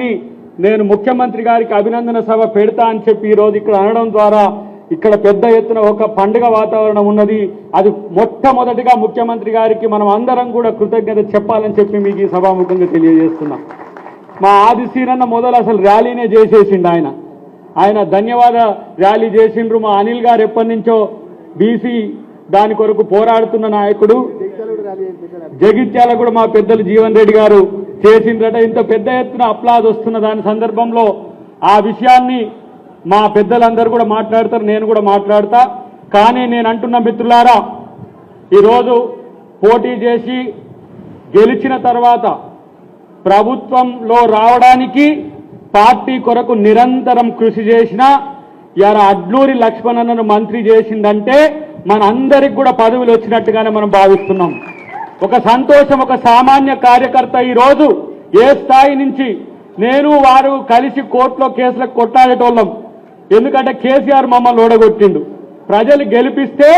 పార్టీని నేను ముఖ్యమంత్రి గారికి అభినందన సభ పెడతా అని చెప్పి ఈరోజు ఇక్కడ అనడం ద్వారా ఇక్కడ పెద్ద ఎత్తున ఒక పండుగ వాతావరణం ఉన్నది. అది మొట్టమొదటిగా ముఖ్యమంత్రి గారికి మనం అందరం కూడా కృతజ్ఞత చెప్పాలని చెప్పి మీకు ఈ సభాముఖంగా తెలియజేస్తున్నాం. మా ఆదిశీనన్న మొదలు అసలు ర్యాలీనే చేసేసిండు ఆయన. ఆయన ధన్యవాద ర్యాలీ చేసిండ్రు మా అనిల్ గారు ఎప్పటి నుంచో బీసీ దాని కొరకు పోరాడుతున్న నాయకుడు. జగిత్యాల కూడా మా పెద్దలు జీవన్ రెడ్డి గారు చేసిండ్రట. ఇంత పెద్ద ఎత్తున అప్లాజ్ వస్తున్న దాని సందర్భంలో ఆ విషయాన్ని మా పెద్దలందరూ కూడా మాట్లాడతారు నేను కూడా మాట్లాడతా. కానీ నేను అంటున్న మిత్రులారా ఈరోజు పోటీ చేసి గెలిచిన తర్వాత ప్రభుత్వంలో రావడానికి పార్టీ కొరకు నిరంతరం కృషి చేసిన ఇలా అడ్లూరి లక్ష్మణను మంత్రి చేసిందంటే మన అందరికి కూడా పదవులు వచ్చినట్టుగానే మనం భావిస్తున్నాం. ఒక సంతోషం ఒక సామాన్య కార్యకర్త ఈరోజు ఏ స్థాయి నుంచి నేను వారు కలిసి కోర్టులో కేసులకు కొట్టాడేటోళ్ళం. ఎందుకంటే కేసీఆర్ మమ్మల్ని ఓడగొట్టిండు. ప్రజలు గెలిపిస్తే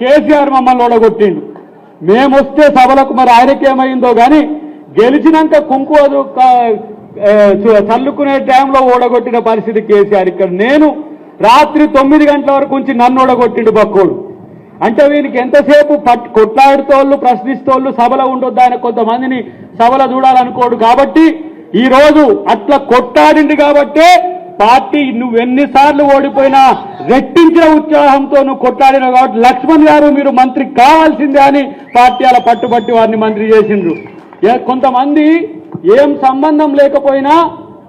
కేసీఆర్ మమ్మల్ని ఓడగొట్టిండు. మేము వస్తే సభలకు మరి ఆయనకేమైందో కానీ గెలిచినాక కుంకువ చల్లుకునే టైంలో ఓడగొట్టిన పరిస్థితి కేసీఆర్ ఇక్కడ. నేను రాత్రి తొమ్మిది గంటల వరకు ఉంచి నన్ను ఓడగొట్టిండు బక్కోడు. అంటే వీనికి ఎంతసేపు పట్ కొట్లాడుతోళ్ళు ప్రశ్నిస్తోళ్ళు సభలో ఉండొద్దు ఆయన కొంతమందిని సభలో చూడాలనుకోడు కాబట్టి ఈరోజు అట్లా కొట్లాడింది కాబట్టే పార్టీ నువ్వు ఎన్నిసార్లు ఓడిపోయినా రెట్టించిన ఉత్సాహంతో నువ్వు కొట్లాడినావు కాబట్టి లక్ష్మణ్ గారు మీరు మంత్రి కావాల్సిందే అని పార్టీ అలా పట్టుబట్టి వారిని మంత్రి చేసిండ్రు. కొంతమంది ఏం సంబంధం లేకపోయినా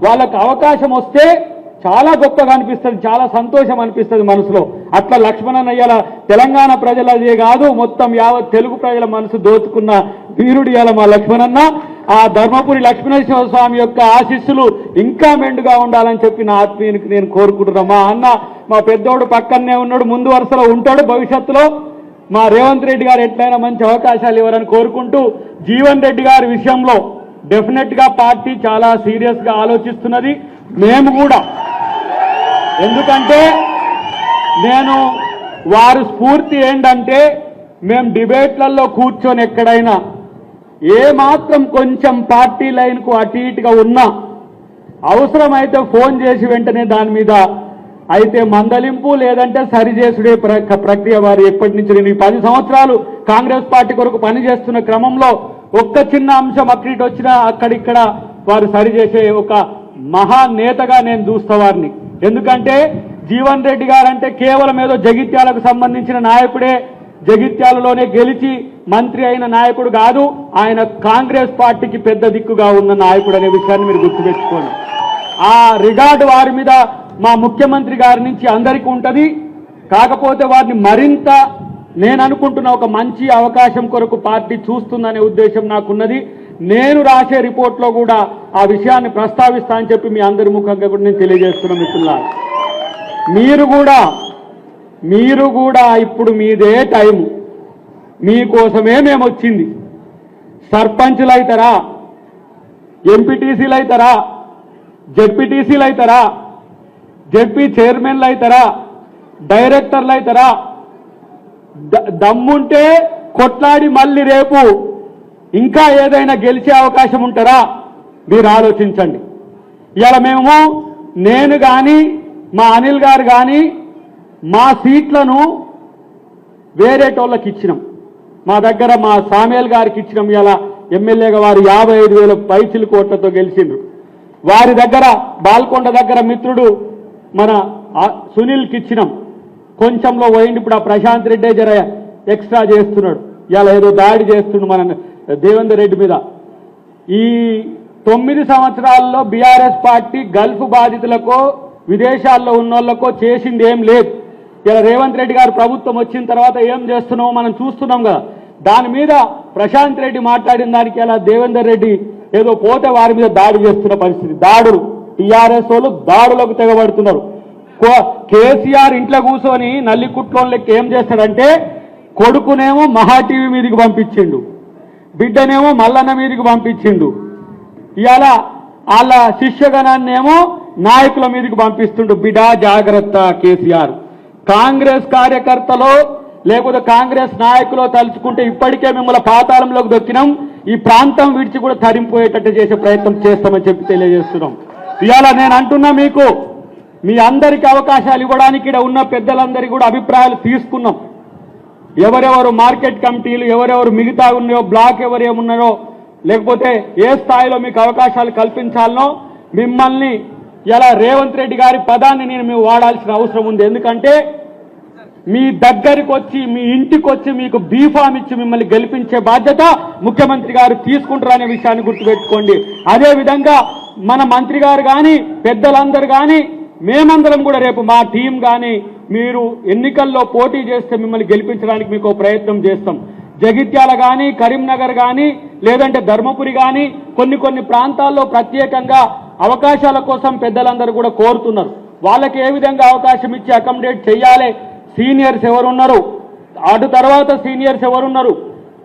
వాళ్ళకు అవకాశం వస్తే చాలా గొప్పగా అనిపిస్తుంది చాలా సంతోషం అనిపిస్తుంది మనసులో. అట్లా లక్ష్మణన్ అయ్యాల తెలంగాణ ప్రజలదే కాదు మొత్తం యావత్ తెలుగు ప్రజల మనసు దోచుకున్న వీరుడు ఇవాళ మా లక్ష్మణన్న. ఆ ధర్మపురి లక్ష్మణేశ్వర స్వామి యొక్క ఆశీస్సులు ఇంకా మెండుగా ఉండాలని చెప్పి నా ఆత్మీయునికి నేను కోరుకుంటున్నా. మా అన్న మా పెద్దోడు పక్కనే ఉన్నాడు ముందు వరుసలో ఉంటాడు భవిష్యత్తులో. మా రేవంత్ రెడ్డి గారు ఎట్లయినా మంచి అవకాశాలు ఇవ్వాలని కోరుకుంటూ జీవన్ రెడ్డి గారి విషయంలో డెఫినెట్గా పార్టీ చాలా సీరియస్గా ఆలోచిస్తున్నది. మేము కూడా. ఎందుకంటే నేను వారి స్ఫూర్తి ఏంటంటే మేము డిబేట్లలో కూర్చొని ఎక్కడైనా ఏ మాత్రం కొంచెం పార్టీ లైన్కు అటు ఇటుగా ఉన్నా అవసరమైతే ఫోన్ చేసి వెంటనే దాని మీద అయితే మందలింపు లేదంటే సరిచేసుడే ప్ర- ప్రక్రియ వారు ఎప్పటి నుంచి నేను ఈ పది సంవత్సరాలు కాంగ్రెస్ పార్టీ కొరకు పనిచేస్తున్న క్రమంలో ఒక్క చిన్న అంశం అక్కడికి వచ్చినా అక్కడిక్కడ వారు సరిచేసే ఒక మహా నేతగా నేను చూస్తా వారిని. ఎందుకంటే జీవన్ రెడ్డి గారంటే కేవలం ఏదో జగిత్యాలకు సంబంధించిన నాయకుడే జగిత్యాలలోనే గెలిచి మంత్రి అయిన నాయకుడు కాదు ఆయన కాంగ్రెస్ పార్టీకి పెద్ద దిక్కుగా ఉన్న నాయకుడు అనే విషయాన్ని మీరు గుర్తుపెట్టుకోండి. ఆ రిగార్డు వారి మీద మా ముఖ్యమంత్రి గారి నుంచి అందరికీ ఉంటుంది. కాకపోతే వారిని మరింత నేను అనుకుంటున్న ఒక మంచి అవకాశం కొరకు పార్టీ చూస్తుందనే ఉద్దేశం నాకున్నది. నేను రాసే రిపోర్ట్లో కూడా ఆ విషయాన్ని ప్రస్తావిస్తా అని చెప్పి మీ అందరి ముఖంగా కూడా నేను తెలియజేస్తున్నా మిత్రులారా మీరు కూడా మీరు కూడా ఇప్పుడు మీదే టైము. మీకోసమే మేము వచ్చింది సర్పంచ్లు అవుతారా ఎంపీటీసీలు అవుతారా జెడ్పీటీసీలు అవుతారా జెడ్పీ చైర్మన్లు అవుతారా డైరెక్టర్లు అవుతారా ద- దమ్ముంటే కొట్లాడి మళ్ళీ రేపు ఇంకా ఏదైనా గెలిచే అవకాశం ఉంటారా? మీరు ఆలోచించండి. ఇవాళ మేము నేను కానీ మా అనిల్ గారు కానీ మా సీట్లను వేరేటోళ్ళకి ఇచ్చినాం. మా దగ్గర మా సామేల్ గారికి ఇచ్చినాం. ఇలా ఎమ్మెల్యేగా వారు యాభై ఐదు వేల పైచిలు కోట్లతో గెలిచిండ్రు. వారి దగ్గర బాల్కొండ దగ్గర మిత్రుడు మన సునీల్కి ఇచ్చినాం. కొంచెంలో పోయింది ఇప్పుడు ఆ ప్రశాంత్ రెడ్డే జర ఎక్స్ట్రా చేస్తున్నాడు. ఇలా ఏదో దాడి చేస్తుండు మన దేవేందర్ రెడ్డి మీద. ఈ తొమ్మిది సంవత్సరాల్లో బీఆర్ఎస్ పార్టీ గల్ఫ్ బాధితులకో విదేశాల్లో ఉన్నోళ్ళకో చేసింది ఏం లేదు. ఇలా రేవంత్ రెడ్డి గారు ప్రభుత్వం వచ్చిన తర్వాత ఏం చేస్తున్నామో మనం చూస్తున్నాం కదా. దాని మీద ప్రశాంత్ రెడ్డి మాట్లాడిన దానికి ఇలా దేవేందర్ రెడ్డి ఏదో పోతే వారి మీద దాడి చేస్తున్న పరిస్థితి. దాడులు. టీఆర్ఎస్ వాళ్ళు దాడులకు తెగబడుతున్నారు. కో- కేసీఆర్ ఇంట్లో కూర్చొని నల్లికుట్లో లెక్క ఏం చేస్తాడంటే కొడుకునేమో మహా టీవీ మీదకి పంపించిండు. బిడ్డనేమో మల్లన్న మీదకి పంపించిండు. ఇవాళ వాళ్ళ శిష్యగణాన్నేమో నాయకుల మీదకి పంపిస్తుండు. బిడా జాగ్రత్త కేసీఆర్. కాంగ్రెస్ కార్యకర్తలో లేకపోతే కాంగ్రెస్ నాయకులు తలుచుకుంటే ఇప్పటికే మిమ్మల్ని పాతాళంలోకి దొక్కినాం. ఈ ప్రాంతం విడిచి కూడా తరింపోయేటట్టు చేసే ప్రయత్నం చేస్తామని చెప్పి తెలియజేస్తున్నాం. ఇవాళ నేను అంటున్నా మీకు మీ అందరికి అవకాశాలు ఇవ్వడానికి ఇక్కడ ఉన్న పెద్దలందరికీ కూడా అభిప్రాయాలు తీసుకున్నాం. ఎవరెవరు మార్కెట్ కమిటీలు ఎవరెవరు మిగతా ఉన్నాయో బ్లాక్ ఎవరేమున్నారో లేకపోతే ఏ స్థాయిలో మీకు అవకాశాలు కల్పించాలనో మిమ్మల్ని ఇలా రేవంత్ రెడ్డి గారి పదాన్ని నేను మేము వాడాల్సిన అవసరం ఉంది. ఎందుకంటే మీ దగ్గరికి వచ్చి మీ ఇంటికి వచ్చి మీకు బీఫామ్ ఇచ్చి మిమ్మల్ని గెలిపించే బాధ్యత ముఖ్యమంత్రి గారు తీసుకుంటారనే విషయాన్ని గుర్తుపెట్టుకోండి. అదేవిధంగా మన మంత్రి గారు కానీ పెద్దలందరూ కానీ మేమందరం కూడా రేపు మా టీం కానీ మీరు ఎన్నికల్లో పోటీ చేస్తే మిమ్మల్ని గెలిపించడానికి మీకు ప్రయత్నం చేస్తాం. జగిత్యాల కానీ కరీంనగర్ కానీ లేదంటే ధర్మపురి కానీ కొన్ని కొన్ని ప్రాంతాల్లో ప్రత్యేకంగా అవకాశాల కోసం పెద్దలందరూ కూడా కోరుతున్నారు. వాళ్ళకి ఏ విధంగా అవకాశం ఇచ్చి అకామిడేట్ చేయాలి? సీనియర్స్ ఎవరున్నారు? అటు తర్వాత సీనియర్స్ ఎవరున్నారు?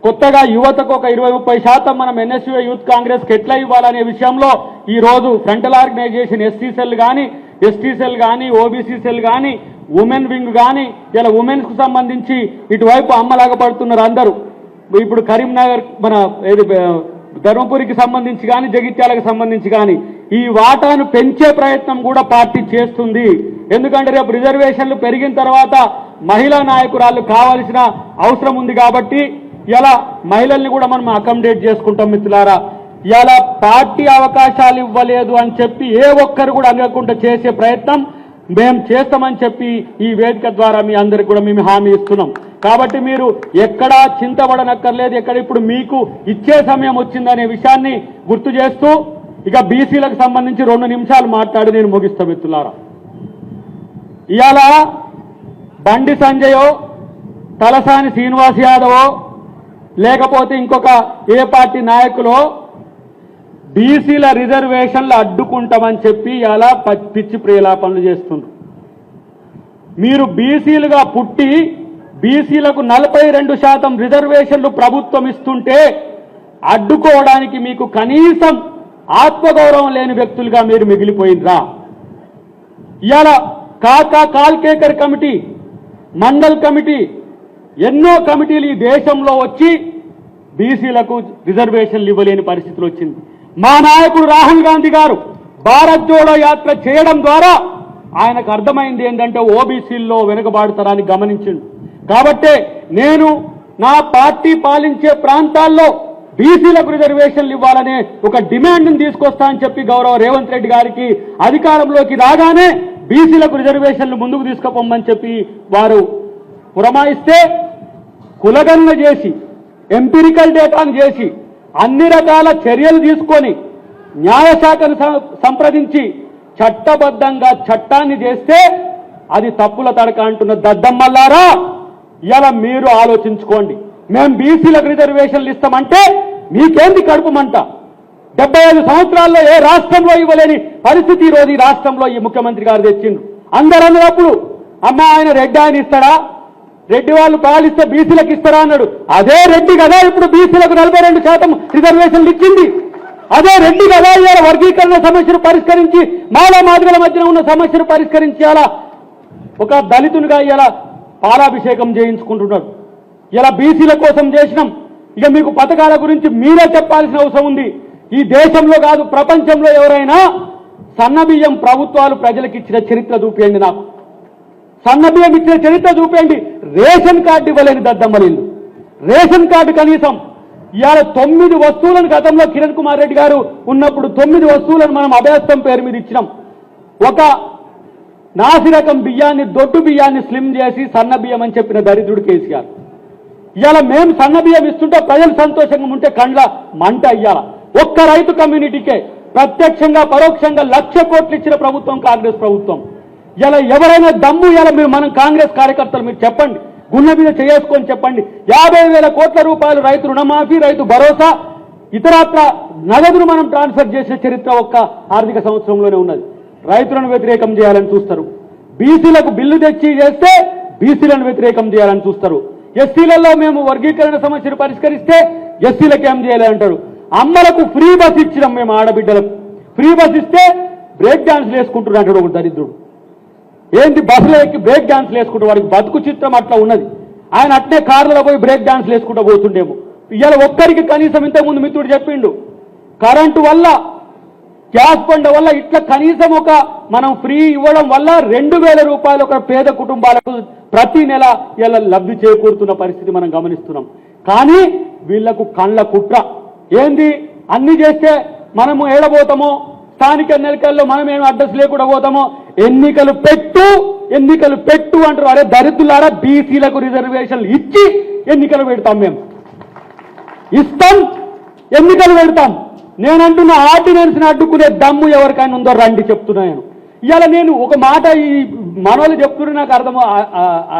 కొత్తగా యువతకు ఒక ఇరవై ముప్పై శాతం మనం ఎన్ఎస్యూ యూత్ కాంగ్రెస్కి ఎట్లా ఇవ్వాలనే విషయంలో ఈరోజు ఫ్రంటల్ ఆర్గనైజేషన్ ఎస్టీ సెల్ కానీ ఎస్టీ సెల్ కానీ ఓబీసీ సెల్ కానీ ఉమెన్ వింగ్ కానీ ఇలా ఉమెన్స్కు సంబంధించి ఇటువైపు అమ్మలాగా పడుతున్నారు అందరూ. ఇప్పుడు కరీంనగర్ మన ఏది ధర్మపురికి సంబంధించి కానీ జగిత్యాలకు సంబంధించి కానీ ఈ వాటాను పెంచే ప్రయత్నం కూడా పార్టీ చేస్తుంది. ఎందుకంటే రేపు రిజర్వేషన్లు పెరిగిన తర్వాత మహిళా నాయకురాళ్ళు కావాల్సిన అవసరం ఉంది కాబట్టి ఇలా మహిళల్ని కూడా మనం అకామిడేట్ చేసుకుంటాం మిత్రులారా. ఇలా పార్టీ అవకాశాలు ఇవ్వలేదు అని చెప్పి ఏ ఒక్కరు కూడా అనకుండా చేసే ప్రయత్నం మేము చేస్తామని చెప్పి ఈ వేదిక ద్వారా మీ అందరికి కూడా మేము హామీ ఇస్తున్నాం. కాబట్టి మీరు ఎక్కడా చింతపడనక్కర్లేదు. ఎక్కడ ఇప్పుడు మీకు ఇచ్చే సమయం వచ్చిందనే విషయాన్ని గుర్తు చేస్తూ ఇక బీసీలకు సంబంధించి రెండు నిమిషాలు మాట్లాడి నేను ముగిస్తా మిత్రులారా. ఇవాళ బండి సంజయో తలసాని శ్రీనివాస్ యాదవో లేకపోతే ఇంకొక ఏ పార్టీ నాయకులో బీసీల రిజర్వేషన్లు అడ్డుకుంటామని చెప్పి అలా పిచ్చి ప్రేలాపనలు చేస్తుంది మీరు బీసీలుగా పుట్టి బీసీలకు నలభై రెండు శాతం రిజర్వేషన్లు ప్రభుత్వం ఇస్తుంటే అడ్డుకోవడానికి మీకు కనీసం ఆత్మగౌరవం లేని వ్యక్తులుగా మీరు మిగిలిపోయిండ్రా. ఇవాళ కాకా కాల్కేకర్ కమిటీ మండల్ కమిటీ ఎన్నో కమిటీలు ఈ దేశంలో వచ్చి బీసీలకు రిజర్వేషన్లు ఇవ్వలేని పరిస్థితులు వచ్చింది. మా నాయకుడు రాహుల్ గాంధీ గారు భారత్ జోడో యాత్ర చేయడం ద్వారా ఆయనకు అర్థమైంది ఏంటంటే ఓబీసీల్లో వెనుకబాడుతారని గమనించిండు. కాబట్టే నేను నా పార్టీ పాలించే ప్రాంతాల్లో బీసీలకు రిజర్వేషన్లు ఇవ్వాలనే ఒక డిమాండ్ని తీసుకొస్తా అని చెప్పి గౌరవ రేవంత్ రెడ్డి గారికి అధికారంలోకి రాగానే బీసీలకు రిజర్వేషన్లు ముందుకు తీసుకుపోమని చెప్పి వారు పురమాయిస్తే కులగణన చేసి ఎంపిరికల్ డేటాను చేసి అన్ని రకాల చర్యలు తీసుకొని న్యాయశాఖను సం- సంప్రదించి చట్టబద్ధంగా చట్టాన్ని చేస్తే అది తప్పుల తడక అంటున్న దద్దమ్మల్లారా ఇలా మీరు ఆలోచించుకోండి. మేము బీసీలకు రిజర్వేషన్లు ఇస్తామంటే మీకేంది కడుపుమంట డెబ్బై ఐదు సంవత్సరాల్లో ఏ రాష్ట్రంలో ఇవ్వలేని పరిస్థితి ఈరోజు ఈ రాష్ట్రంలో ఈ ముఖ్యమంత్రి గారు తెచ్చిండు అందరూ అన్నప్పుడు అమ్మ ఆయన రెడ్డి ఆయన ఇస్తాడా? రెడ్డి వాళ్ళు పాలిస్తే బీసీలకు ఇస్తారా అన్నాడు. అదే రెడ్డి కదా ఇప్పుడు బీసీలకు నలభై రెండు శాతం రిజర్వేషన్లు ఇచ్చింది. అదే రెడ్డి కదా ఇవాళ వర్గీకరణ సమస్యను పరిష్కరించి మాలా మాదిగల మధ్యన ఉన్న సమస్యను పరిష్కరించి అలా ఒక దళితునిగా ఇలా పాలాభిషేకం చేయించుకుంటున్నాడు ఇలా బీసీల కోసం చేసినాం. ఇక మీకు పథకాల గురించి మీరే చెప్పాల్సిన అవసరం ఉంది. ఈ దేశంలో కాదు ప్రపంచంలో ఎవరైనా సన్నబియ్యం ప్రభుత్వాలు ప్రజలకు ఇచ్చిన చరిత్ర చూపించండి నాకు. సన్నబియ్యం ఇచ్చిన చరిత్ర చూపేయండి. రేషన్ కార్డు ఇవ్వలేని దద్దమ్మలిల్లు రేషన్ కార్డు కనీసం ఇవాళ తొమ్మిది వస్తువులను గతంలో కిరణ్ కుమార్ రెడ్డి గారు ఉన్నప్పుడు తొమ్మిది వస్తువులను మనం అభ్యాసం పేరు మీద ఇచ్చినాం. ఒక నాసిరకం బియ్యాన్ని దొడ్డు బియ్యాన్ని స్లిమ్ చేసి సన్న బియ్యం అని చెప్పిన దరిద్రుడు కేసీఆర్. ఇవాళ మేము సన్న బియ్యం ఇస్తుంటే ప్రజలు సంతోషంగా ఉంటే కండ్ల మంట ఇయ్యాల. ఒక్క రైతు కమ్యూనిటీకే ప్రత్యక్షంగా పరోక్షంగా లక్ష కోట్లు ఇచ్చిన ప్రభుత్వం కాంగ్రెస్ ప్రభుత్వం. ఇలా ఎవరైనా దమ్ము ఇలా మీరు మనం కాంగ్రెస్ కార్యకర్తలు మీరు చెప్పండి. గుండె మీద చేసుకొని చెప్పండి. యాభై వేల కోట్ల రూపాయలు రైతు రుణమాఫీ రైతు భరోసా ఇతరత్ర నగదును మనం ట్రాన్స్ఫర్ చేసే చరిత్ర ఒక్క ఆర్థిక సంవత్సరంలోనే ఉన్నది. రైతులను వ్యతిరేకం చేయాలని చూస్తారు. బీసీలకు బిల్లు తెచ్చి చేస్తే బీసీలను వ్యతిరేకం చేయాలని చూస్తారు. ఎస్సీలలో మేము వర్గీకరణ సమస్యను పరిష్కరిస్తే ఎస్సీలకు ఏం చేయాలంటారు అమ్మలకు ఫ్రీ బస్ ఇచ్చినాం మేము ఆడబిడ్డలకు. ఫ్రీ బస్ ఇస్తే బ్రేక్ డాన్స్ వేసుకుంటున్నాడు ఒక దరిద్రుడు. ఏంటి బస్సులో ఎక్కి బ్రేక్ డాన్స్లు వేసుకుంటూ వాడికి బతుకు చిత్రం అట్లా ఉన్నది? ఆయన అట్నే కార్లలో పోయి బ్రేక్ డాన్స్లు వేసుకుంటూ పోతుండేమో. ఇవాళ ఒక్కరికి కనీసం ఇంతకుముందు మిత్రుడు చెప్పిండు కరెంటు వల్ల గ్యాస్ బండ వల్ల ఇట్లా కనీసం ఒక మనం ఫ్రీ ఇవ్వడం వల్ల రెండు వేల రూపాయలు ఒక పేద కుటుంబాలకు ప్రతి నెల ఇలా లబ్ధి చేకూరుతున్న పరిస్థితి మనం గమనిస్తున్నాం. కానీ వీళ్ళకు కళ్ళ కుట్ర. ఏంది? అన్ని చేస్తే మనము ఏడబోతామో? స్థానిక ఎన్నికల్లో మనం ఏమి అడ్రస్ లేకుండా పోతామో ఎన్నికలు పెట్టు ఎన్నికలు పెట్టు అంటారు. అరే దరిద్రులారా బీసీలకు రిజర్వేషన్లు ఇచ్చి ఎన్నికలు పెడతాం మేము. ఇస్తాం ఎన్నికలు పెడతాం. నేనంటున్న ఆర్డినెన్స్ని అడ్డుకునే దమ్ము ఎవరికైనా ఉందో రండి చెప్తున్నా నేను. ఇవాళ నేను ఒక మాట ఈ మనోళ్ళు చెప్తుంటే నాకు అర్థం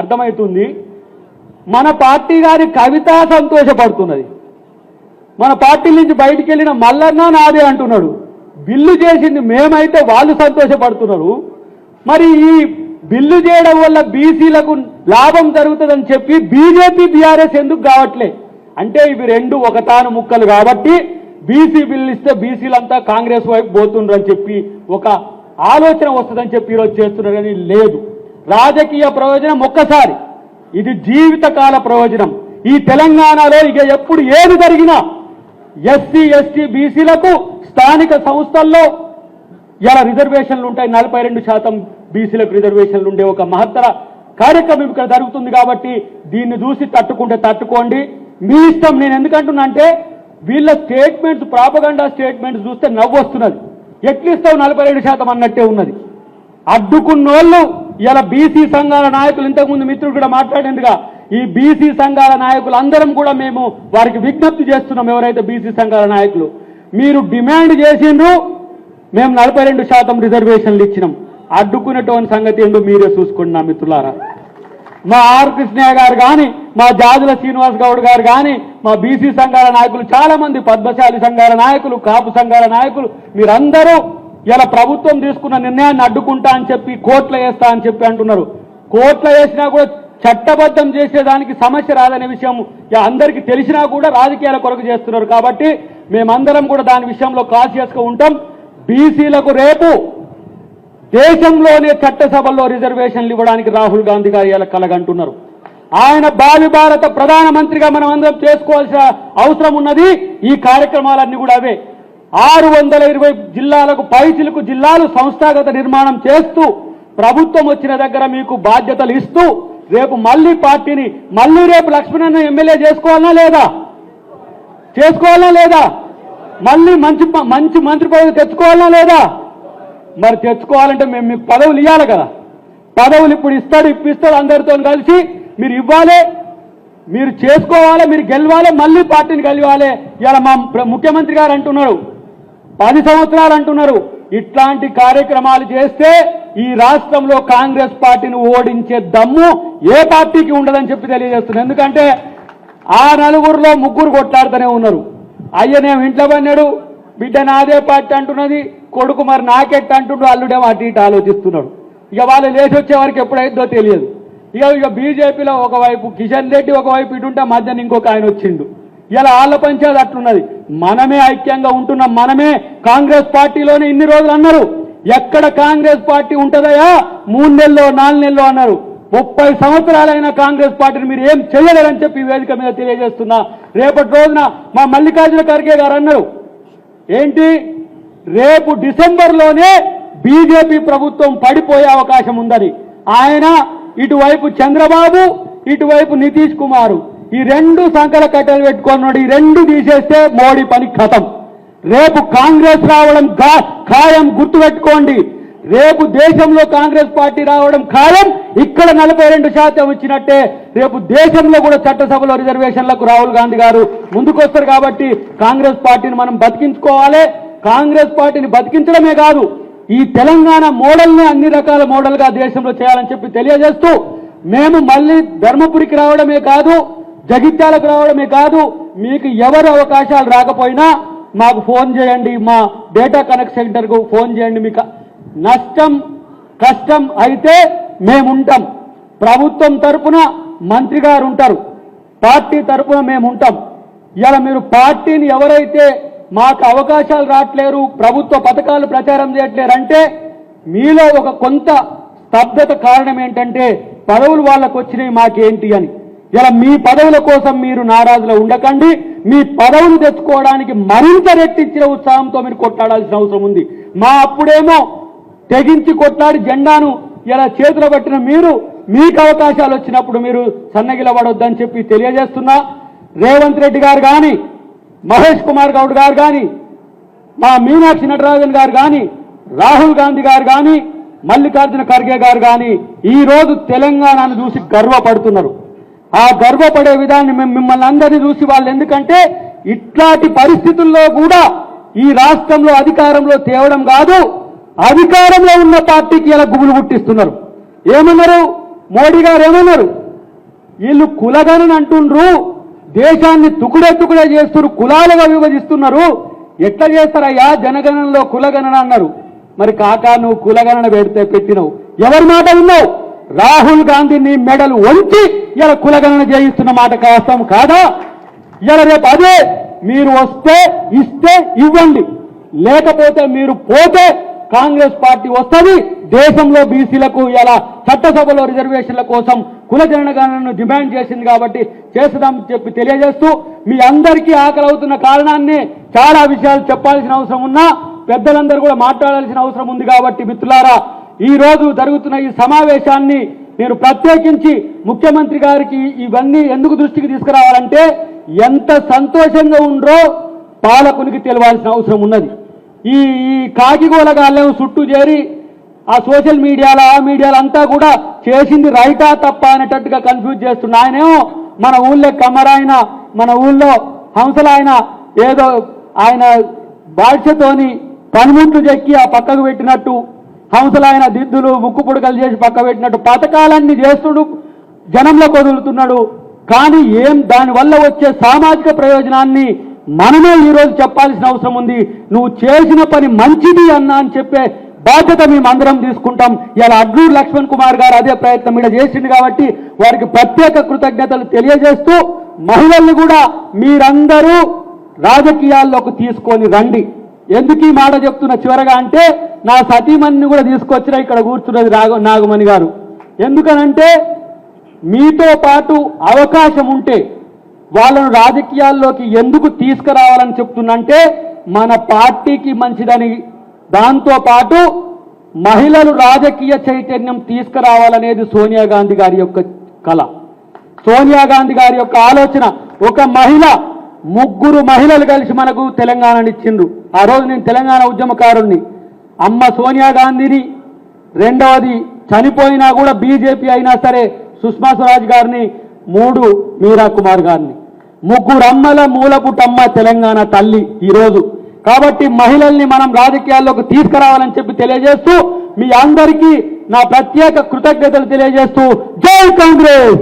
అర్థమవుతుంది మన పార్టీ గారి కవిత సంతోషపడుతున్నది. మన పార్టీ నుంచి బయటికి వెళ్ళిన మల్లన్న నాదే అంటున్నాడు. బిల్లు చేసింది మేమైతే వాళ్ళు సంతోషపడుతున్నారు. మరి ఈ బిల్లు చేయడం వల్ల బీసీలకు లాభం జరుగుతుందని చెప్పి బీజేపీ బీఆర్ఎస్ ఎందుకు కావట్లే? అంటే ఇవి రెండు ఒకతాను ముక్కలు కాబట్టి బీసీ బిల్లు ఇస్తే బీసీలంతా కాంగ్రెస్ వైపు పోతుండ్రని చెప్పి ఒక ఆలోచన వస్తుందని చెప్పి ఈరోజు చేస్తున్నారని లేదు. రాజకీయ ప్రయోజనం ఒక్కసారి. ఇది జీవితకాల ప్రయోజనం. ఈ తెలంగాణలో ఇక ఎప్పుడు ఏది జరిగినా ఎస్సీ ఎస్టీ బీసీలకు స్థానిక సంస్థల్లో ఇలా రిజర్వేషన్లు ఉంటాయి. నలభై రెండు శాతం బీసీలకు రిజర్వేషన్లు ఉండే ఒక మహత్తర కార్యక్రమం ఇక్కడ జరుగుతుంది కాబట్టి దీన్ని చూసి తట్టుకుంటే తట్టుకోండి. మీ ఇష్టం నేను ఎందుకంటున్నా అంటే వీళ్ళ స్టేట్మెంట్స్ ప్రాపగండా స్టేట్మెంట్స్ చూస్తే నవ్వు వస్తున్నది. ఎట్లిస్తావు నలభై రెండు శాతం అన్నట్టే ఉన్నది. అడ్డుకున్నోళ్ళు ఇలా బీసీ సంఘాల నాయకులు ఇంతకుముందు మిత్రుడు కూడా మాట్లాడేందుగా ఈ బీసీ సంఘాల నాయకులు అందరం కూడా మేము వారికి విజ్ఞప్తి చేస్తున్నాం ఎవరైతే బీసీ సంఘాల నాయకులు. మీరు డిమాండ్ చేసిండ్రు మేము నలభై రెండు శాతం రిజర్వేషన్లు ఇచ్చినాం. అడ్డుకునేటువంటి సంగతి ఏంటో మీరే చూసుకోండి నా మిత్రులారా. మా ఆర్ కృష్ణయ్య గారు కానీ మా జాజుల శ్రీనివాస్ గౌడ్ గారు కానీ మా బీసీ సంఘాల నాయకులు చాలా మంది పద్మశాలి సంఘాల నాయకులు కాపు సంఘాల నాయకులు మీరందరూ ఇలా ప్రభుత్వం తీసుకున్న నిర్ణయాన్ని అడ్డుకుంటా అని చెప్పి కోట్ల వేస్తా అని చెప్పి అంటున్నారు. కోట్ల వేసినా కూడా చట్టబద్ధం చేసేదానికి సమస్య రాదనే విషయం అందరికీ తెలిసినా కూడా రాజకీయాల కొరకు చేస్తున్నారు కాబట్టి మేమందరం కూడా దాని విషయంలో కాన్షియస్గా ఉంటాం. బీసీలకు రేపు దేశంలోనే చట్టసభల్లో రిజర్వేషన్లు ఇవ్వడానికి రాహుల్ గాంధీ గారు ఇలా కలగంటున్నారు. ఆయన భావి భారత ప్రధానమంత్రిగా మనం అందరం చేసుకోవాల్సిన అవసరం ఉన్నది. ఈ కార్యక్రమాలన్నీ కూడా అవే. ఆరు వందల ఇరవై జిల్లాలకు పైచిలకు జిల్లాలు సంస్థాగత నిర్మాణం చేస్తూ ప్రభుత్వం వచ్చిన దగ్గర మీకు బాధ్యతలు ఇస్తూ రేపు మళ్ళీ పార్టీని మళ్ళీ రేపు లక్ష్మణన్న ఎమ్మెల్యే చేసుకోవాలనా లేదా? చేసుకోవాలనా లేదా? మళ్ళీ మంచి మంచి మంత్రి పదవి తెచ్చుకోవాలనా లేదా? మరి తెచ్చుకోవాలంటే మేము మీకు పదవులు ఇవ్వాలి కదా. పదవులు ఇప్పుడు ఇస్తాడు ఇప్పిస్తాడు అందరితో కలిసి మీరు ఇవ్వాలి మీరు చేసుకోవాలి మీరు గెలవాలి మళ్ళీ పార్టీని గెలవాలి. ఇలా మా ప్ర- ముఖ్యమంత్రి గారు అంటున్నారు పది సంవత్సరాలు అంటున్నారు ఇట్లాంటి కార్యక్రమాలు చేస్తే ఈ రాష్ట్రంలో కాంగ్రెస్ పార్టీని ఓడించే దమ్ము ఏ పార్టీకి ఉండదని చెప్పి తెలియజేస్తున్నారు ఎందుకంటే ఆ నలుగురిలో ముగ్గురు కొట్లాడుతూనే ఉన్నారు. అయ్యనేం ఇంట్లో పన్నాడు బిడ్డ నాదే పార్టీ అంటున్నది కొడుకు మరి నాకెట్ అంటుండు అల్లుడేమో అటు ఇటు ఆలోచిస్తున్నాడు. ఇక వాళ్ళు లేచి వచ్చే వరకు ఎప్పుడైందో తెలియదు. ఇక ఇక బీజేపీలో ఒకవైపు కిషన్ రెడ్డి ఒకవైపు ఇటుంటే మధ్యన ఇంకొక ఆయన వచ్చిండు. ఇలా ఆళ్ళ పంచేది అట్లున్నది. మనమే ఐక్యంగా ఉంటున్నాం మనమే కాంగ్రెస్ పార్టీలోనే ఇన్ని రోజులు అన్నారు. ఎక్కడ కాంగ్రెస్ పార్టీ ఉంటుందయా మూడు నెలలో నాలుగు నెలలో అన్నారు. ముప్పై సంవత్సరాలైన కాంగ్రెస్ పార్టీని మీరు ఏం చేయలేరని చెప్పి వేదిక మీద తెలియజేస్తున్నా. రేపటి రోజున మా మల్లికార్జున ఖర్గే గారు అన్నారు. ఏంటి? రేపు డిసెంబర్లోనే బీజేపీ ప్రభుత్వం పడిపోయే అవకాశం ఉందని. ఆయన ఇటువైపు చంద్రబాబు ఇటువైపు నితీష్ కుమార్. ఈ రెండు సంకల కట్టెలు పెట్టుకున్నాడు ఈ రెండు తీసేస్తే మోడీ పని ఖతం. రేపు కాంగ్రెస్ రావడం ఖాయం గుర్తుపెట్టుకోండి. రేపు దేశంలో కాంగ్రెస్ పార్టీ రావడం ఖాయం. ఇక్కడ నలభై రెండు శాతం ఇచ్చినట్టే రేపు దేశంలో కూడా చట్టసభలో రిజర్వేషన్లకు రాహుల్ గాంధీ గారు ముందుకొస్తారు కాబట్టి కాంగ్రెస్ పార్టీని మనం బతికించుకోవాలి. కాంగ్రెస్ పార్టీని బతికించడమే కాదు ఈ తెలంగాణ మోడల్ని అన్ని రకాల మోడల్గా దేశంలో చేయాలని చెప్పి తెలియజేస్తూ మేము మళ్ళీ ధర్మపురికి రావడమే కాదు జగిత్యాలకు రావడమే కాదు మీకు ఎవరు అవకాశాలు రాకపోయినా మాకు ఫోన్ చేయండి మా డేటా కనెక్ట్ సెంటర్కు ఫోన్ చేయండి మీకు నష్టం కష్టం అయితే మేముంటాం. ప్రభుత్వం తరపున మంత్రి గారు ఉంటారు. పార్టీ తరపున మేము ఉంటాం ఇలా మీరు పార్టీని ఎవరైతే మాకు అవకాశాలు రావట్లేరు ప్రభుత్వ పథకాలు ప్రచారం చేయట్లేరు అంటే మీలో ఒక కొంత స్తబ్దత కారణం ఏంటంటే పదవులు వాళ్ళకు వచ్చినాయి మాకేంటి అని. ఇలా మీ పదవుల కోసం మీరు నారాజులో ఉండకండి. మీ పదవులు తెచ్చుకోవడానికి మరింత రెట్టించిన ఉత్సాహంతో మీరు కొట్లాడాల్సిన అవసరం ఉంది. మా అప్పుడేమో తెగించి కొట్లాడి జెండాను ఇలా చేతిలో పట్టిన మీరు మీకు అవకాశాలు వచ్చినప్పుడు మీరు సన్నగిలబడొద్దని చెప్పి తెలియజేస్తున్నా. రేవంత్ రెడ్డి గారు కానీ మహేష్ కుమార్ గౌడ్ గారు కానీ మా మీనాక్షి నటరాజన్ గారు కానీ రాహుల్ గాంధీ గారు కానీ మల్లికార్జున ఖర్గే గారు కానీ ఈరోజు తెలంగాణను చూసి గర్వపడుతున్నారు. ఆ గర్వపడే విధాన్ని మేము మిమ్మల్ని అందరినీ చూసి వాళ్ళు ఎందుకంటే ఇట్లాంటి పరిస్థితుల్లో కూడా ఈ రాష్ట్రంలో అధికారంలో తేవడం కాదు అధికారంలో ఉన్న పార్టీకి ఇలా గుబులు పుట్టిస్తున్నారు. ఏమన్నారు? మోడీ గారు ఏమన్నారు? వీళ్ళు కులగణన అంటుండ్రు దేశాన్ని తుకుడే తుకుడే చేస్తున్నారు కులాలుగా విభజిస్తున్నారు. ఎట్లా చేస్తారయ్యా? జనగణనలో కులగణన అన్నారు. మరి కాకా నువ్వు కులగణన పెడితే పెట్టినవు. ఎవరి మాట విన్నావు? రాహుల్ గాంధీ నీ మెడలు వంచి ఇలా కులగణన చేయిస్తున్న మాట కాస్తాం కాదా? ఇలా రేపు అదే మీరు వస్తే ఇస్తే ఇవ్వండి. లేకపోతే మీరు పోతే కాంగ్రెస్ పార్టీ వస్తుంది. దేశంలో బీసీలకు ఇలా చట్టసభలో రిజర్వేషన్ల కోసం కులజనగణను డిమాండ్ చేసింది కాబట్టి చేస్తుందాం చెప్పి తెలియజేస్తూ మీ అందరికీ ఆకలి అవుతున్న కారణాన్ని చాలా విషయాలు చెప్పాల్సిన అవసరం ఉన్నా పెద్దలందరూ కూడా మాట్లాడాల్సిన అవసరం ఉంది కాబట్టి మిత్రులారా ఈ రోజు జరుగుతున్న ఈ సమావేశాన్ని నేను ప్రత్యేకించి ముఖ్యమంత్రి గారికి ఇవన్నీ ఎందుకు దృష్టికి తీసుకురావాలంటే ఎంత సంతోషంగా ఉండ్రో పాలకునికి తెలియాల్సిన అవసరం ఉన్నది. ఈ ఈ కాకిగోలగాళ్ళం చుట్టూ చేరి ఆ సోషల్ మీడియాలో ఆ మీడియాలో అంతా కూడా చేసింది రైటా తప్ప అనేటట్టుగా కన్ఫ్యూజ్ చేస్తున్నా ఆయనేమో మన ఊళ్ళో కమరాయన మన ఊళ్ళో హంసలాయన ఏదో ఆయన బాధ్యతోని పనిముట్లు చెక్కి ఆ పక్కకు పెట్టినట్టు హంసలాయన దిద్దులు ముక్కు పుడకలు చేసి పక్క పెట్టినట్టు పథకాలన్నీ చేస్తుడు జనంలో కొదులుతున్నాడు కానీ ఏం దానివల్ల వచ్చే సామాజిక ప్రయోజనాన్ని మనమే ఈరోజు చెప్పాల్సిన అవసరం ఉంది. నువ్వు చేసిన పని మంచిది అన్నా అని చెప్పే బాధ్యత మేము అందరం తీసుకుంటాం. ఇలా అడ్లూరు లక్ష్మణ్ కుమార్ గారు అదే ప్రయత్నం ఇక్కడ చేసింది కాబట్టి వారికి ప్రత్యేక కృతజ్ఞతలు తెలియజేస్తూ మహిళల్ని కూడా మీరందరూ రాజకీయాల్లోకి తీసుకొని రండి. ఎందుకు ఈ మాట చెప్తున్న చివరగా అంటే నా సతీమణిని కూడా తీసుకొచ్చిన ఇక్కడ కూర్చున్నది రాఘ నాగమణి గారు. ఎందుకనంటే మీతో పాటు అవకాశం ఉంటే వాళ్ళను రాజకీయాల్లోకి ఎందుకు తీసుకురావాలని చెప్తున్నంటే మన పార్టీకి మంచిదని. దాంతోపాటు మహిళలు రాజకీయ చైతన్యం తీసుకురావాలనేది సోనియా గాంధీ గారి యొక్క కళ. సోనియా గాంధీ గారి యొక్క ఆలోచన ఒక మహిళ ముగ్గురు మహిళలు కలిసి మనకు తెలంగాణనిచ్చిండ్రు ఆ రోజు నేను తెలంగాణ ఉద్యమకారుణ్ణి. అమ్మ సోనియా గాంధీని రెండవది చనిపోయినా కూడా బీజేపీ అయినా సరే సుష్మా స్వరాజ్ గారిని మూడు మీరా కుమార్ గారిని. ముగ్గురు అమ్మల మూలపుటమ్మ తెలంగాణ తల్లి ఈరోజు. కాబట్టి మహిళల్ని మనం రాజకీయాల్లోకి తీసుకురావాలని చెప్పి తెలియజేస్తూ మీ అందరికీ నా ప్రత్యేక కృతజ్ఞతలు తెలియజేస్తూ జై కాంగ్రెస్!